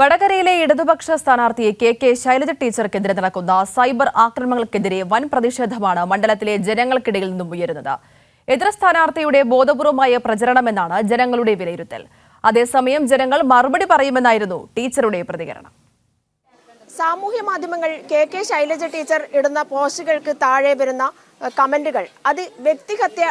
വടകരയിലെ ഇടതുപക്ഷ സ്ഥാനാർത്ഥി കെ കെ ശൈലജ ടീച്ചർക്കെതിരെ നടക്കുന്ന സൈബർ ആക്രമണങ്ങൾക്കെതിരെ വൻ പ്രതിഷേധമാണ് മണ്ഡലത്തിലെ ജനങ്ങൾക്കിടയിൽ നിന്നും ഉയരുന്നത്. എതിർ സ്ഥാനാർത്ഥിയുടെ ബോധപൂർവമായ പ്രചരണമെന്നാണ് ജനങ്ങളുടെ വിലയിരുത്തൽ. അതേസമയം ജനങ്ങൾ മറുപടി പറയുമെന്നായിരുന്നു ടീച്ചറുടെ പ്രതികരണം. സാമൂഹ്യ മാധ്യമങ്ങൾ കെ കെ ശൈലജ ടീച്ചർ ഇടുന്ന പോസ്റ്റുകൾക്ക് താഴെ വരുന്ന അഹ്, കമന്റുകൾ. അത് വ്യക്തിഹത്യ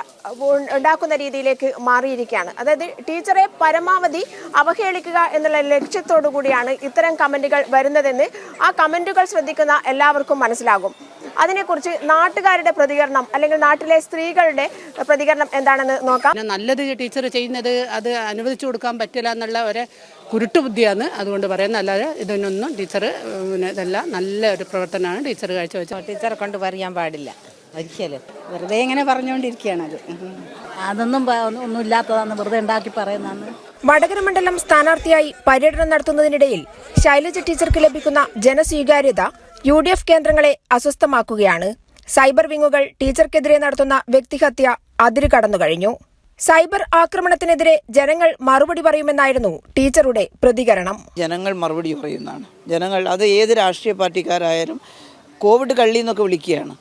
ഉണ്ടാക്കുന്ന രീതിയിലേക്ക് മാറിയിരിക്കുകയാണ്. അതായത് ടീച്ചറെ പരമാവധി അവഹേളിക്കുക എന്നുള്ള ലക്ഷ്യത്തോടു കൂടിയാണ് ഇത്തരം കമന്റുകൾ വരുന്നതെന്ന് ആ കമന്റുകൾ ശ്രദ്ധിക്കുന്ന എല്ലാവർക്കും മനസ്സിലാകും. അതിനെക്കുറിച്ച് നാട്ടുകാരുടെ പ്രതികരണം അല്ലെങ്കിൽ നാട്ടിലെ സ്ത്രീകളുടെ പ്രതികരണം എന്താണെന്ന് നോക്കാം. പിന്നെ നല്ലത് ടീച്ചർ ചെയ്യുന്നത് അത് അനുവദിച്ചു കൊടുക്കാൻ പറ്റില്ല എന്നുള്ള ഒരു കുരുട്ടു ബുദ്ധിയാണ് അതുകൊണ്ട് പറയുന്നത്. അല്ലാതെ ഇതിനൊന്നും ടീച്ചർ പിന്നെ ഇതല്ല നല്ല ഒരു പ്രവർത്തനമാണ് ടീച്ചർ കാഴ്ചവെച്ചത്. ടീച്ചറെ കൊണ്ട് പറയാൻ പാടില്ല. ഒരിക്കലും. വെറുതെ ഇങ്ങനെ പറഞ്ഞുകൊണ്ടിരിക്കുകയാണത് അതൊന്നും ഒന്നും ഇല്ലാത്തതാന്ന് വെറുതെ ഉണ്ടാക്കി പറയുന്നതാണ്. വടകര മണ്ഡലം സ്ഥാനാർത്ഥിയായി പര്യടനം നടത്തുന്നതിനിടയിൽ ശൈലജ ടീച്ചർക്ക് ലഭിക്കുന്ന ജനസ്വീകാര്യത യു ഡി എഫ് കേന്ദ്രങ്ങളെ അസ്വസ്ഥമാക്കുകയാണ്. സൈബർ വിങ്ങുകൾ ടീച്ചർക്കെതിരെ നടത്തുന്ന വ്യക്തിഹത്യ അതിരു കടന്നു കഴിഞ്ഞു. സൈബർ ആക്രമണത്തിനെതിരെ ജനങ്ങൾ മറുപടി പറയുമെന്നായിരുന്നു ടീച്ചറുടെ പ്രതികരണം. ജനങ്ങൾ മറുപടി പറയുന്നതാണ്. ജനങ്ങൾ അത് ഏത് രാഷ്ട്രീയ പാർട്ടിക്കാരായാലും കോവിഡ് കള്ളി എന്നൊക്കെ വിളിക്കുകയാണ്.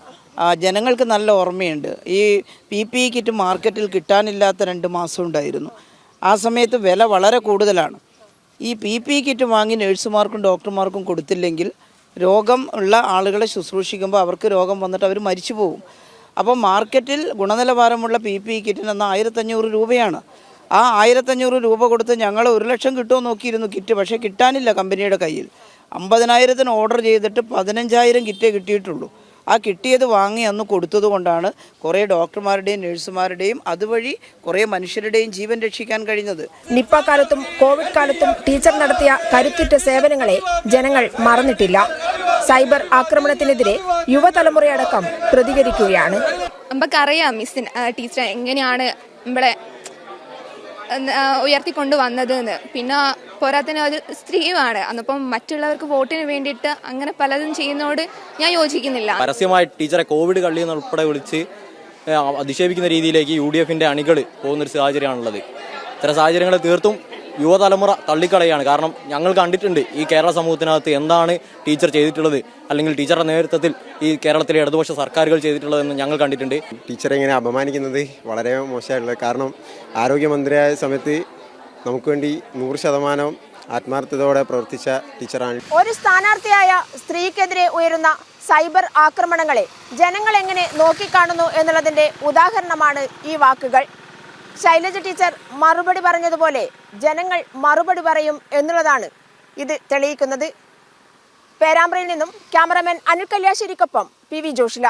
ജനങ്ങൾക്ക് നല്ല ഓർമ്മയുണ്ട്. ഈ പി പി ഇ കിറ്റ് മാർക്കറ്റിൽ കിട്ടാനില്ലാത്ത രണ്ട് മാസം ഉണ്ടായിരുന്നു. ആ സമയത്ത് വില വളരെ കൂടുതലാണ്. ഈ പി പി ഇ കിറ്റ് വാങ്ങി നഴ്സുമാർക്കും ഡോക്ടർമാർക്കും കൊടുത്തില്ലെങ്കിൽ രോഗം ഉള്ള ആളുകളെ ശുശ്രൂഷിക്കുമ്പോൾ അവർക്ക് രോഗം വന്നിട്ട് അവർ മരിച്ചു പോകും. അപ്പോൾ മാർക്കറ്റിൽ ഗുണനിലവാരമുള്ള പി പി ഇ കിറ്റിന് എന്നാൽ ആയിരത്തഞ്ഞൂറ് രൂപയാണ്. ആ ആയിരത്തഞ്ഞൂറ് രൂപ കൊടുത്ത് ഞങ്ങൾ ഒരു ലക്ഷം കിട്ടുമോ നോക്കിയിരുന്നു കിറ്റ് പക്ഷേ കിട്ടാനില്ല കമ്പനിയുടെ കയ്യിൽ. അമ്പതിനായിരത്തിന് ഓർഡർ ചെയ്തിട്ട് പതിനഞ്ചായിരം കിറ്റേ കിട്ടിയിട്ടുള്ളൂ. ആ കിട്ടിയത് വാങ്ങി അന്ന് കൊടുത്തത് കൊണ്ടാണ് കുറേ ഡോക്ടർമാരുടെയും നഴ്സുമാരുടെയും അതുവഴി കുറേ മനുഷ്യരുടെയും ജീവൻ രക്ഷിക്കാൻ കഴിഞ്ഞത്. നിപ്പ കാലത്തും കോവിഡ് കാലത്തും ടീച്ചർ നടത്തിയ കരുത്തുറ്റ സേവനങ്ങളെ ജനങ്ങൾ മറന്നിട്ടില്ല. സൈബർ ആക്രമണത്തിനെതിരെ യുവതലമുറയടക്കം പ്രതികരിക്കുകയാണ്. നമുക്കറിയാം മിസ്സിന് ടീച്ചർ എങ്ങനെയാണ് നമ്മളെ ഉയർത്തിക്കൊണ്ട് വന്നത് എന്ന് പിന്നെ പോരാത്തന്നെ അത് സ്ത്രീയുമാണ്. അന്നപ്പം മറ്റുള്ളവർക്ക് വോട്ടിന് വേണ്ടിയിട്ട് അങ്ങനെ പലതും ചെയ്യുന്നതോട് ഞാൻ യോജിക്കുന്നില്ല. പരസ്യമായി ടീച്ചറെ കോവിഡ് കള്ളി ഉൾപ്പെടെ വിളിച്ച് അധിക്ഷേപിക്കുന്ന രീതിയിലേക്ക് യു ഡി എഫിന്റെ അണികൾ പോകുന്നൊരു സാഹചര്യമാണുള്ളത്. ഇത്തരം സാഹചര്യങ്ങൾ തീർത്തും യുവതലമുറ തള്ളിക്കളയാണ്. കാരണം ഞങ്ങൾ കണ്ടിട്ടുണ്ട് ഈ കേരള സമൂഹത്തിനകത്ത് എന്താണ് ടീച്ചർ ചെയ്തിട്ടുള്ളത് അല്ലെങ്കിൽ ടീച്ചറുടെ നേതൃത്വത്തിൽ ഈ കേരളത്തിലെ ഇടതുപക്ഷ സർക്കാരുകൾ ചെയ്തിട്ടുള്ളതെന്ന് ഞങ്ങൾ കണ്ടിട്ടുണ്ട്. ടീച്ചറെ ഇങ്ങനെ അപമാനിക്കുന്നത് വളരെ മോശമായിട്ടുള്ളത് കാരണം ആരോഗ്യമന്ത്രിയായ സമയത്ത് നമുക്ക് വേണ്ടി നൂറ് ശതമാനം ആത്മാർത്ഥതയോടെ പ്രവർത്തിച്ച ടീച്ചറാണ്. ഒരു സ്ഥാനാർത്ഥിയായ സ്ത്രീക്കെതിരെ ഉയരുന്ന സൈബർ ആക്രമണങ്ങളെ ജനങ്ങൾ എങ്ങനെ നോക്കിക്കാണുന്നു എന്നുള്ളതിന്റെ ഉദാഹരണമാണ് ഈ വാക്കുകൾ. ശൈലജ ടീച്ചർ മറുപടി പറഞ്ഞതുപോലെ ജനങ്ങൾ മറുപടി പറയും എന്നുള്ളതാണ് ഇത് തെളിയിക്കുന്നത്. പേരാമ്പ്രയിൽ നിന്നും ക്യാമറമാൻ അനിൽ കല്യാശ്ശേരിക്കൊപ്പം പി വി ജോഷില.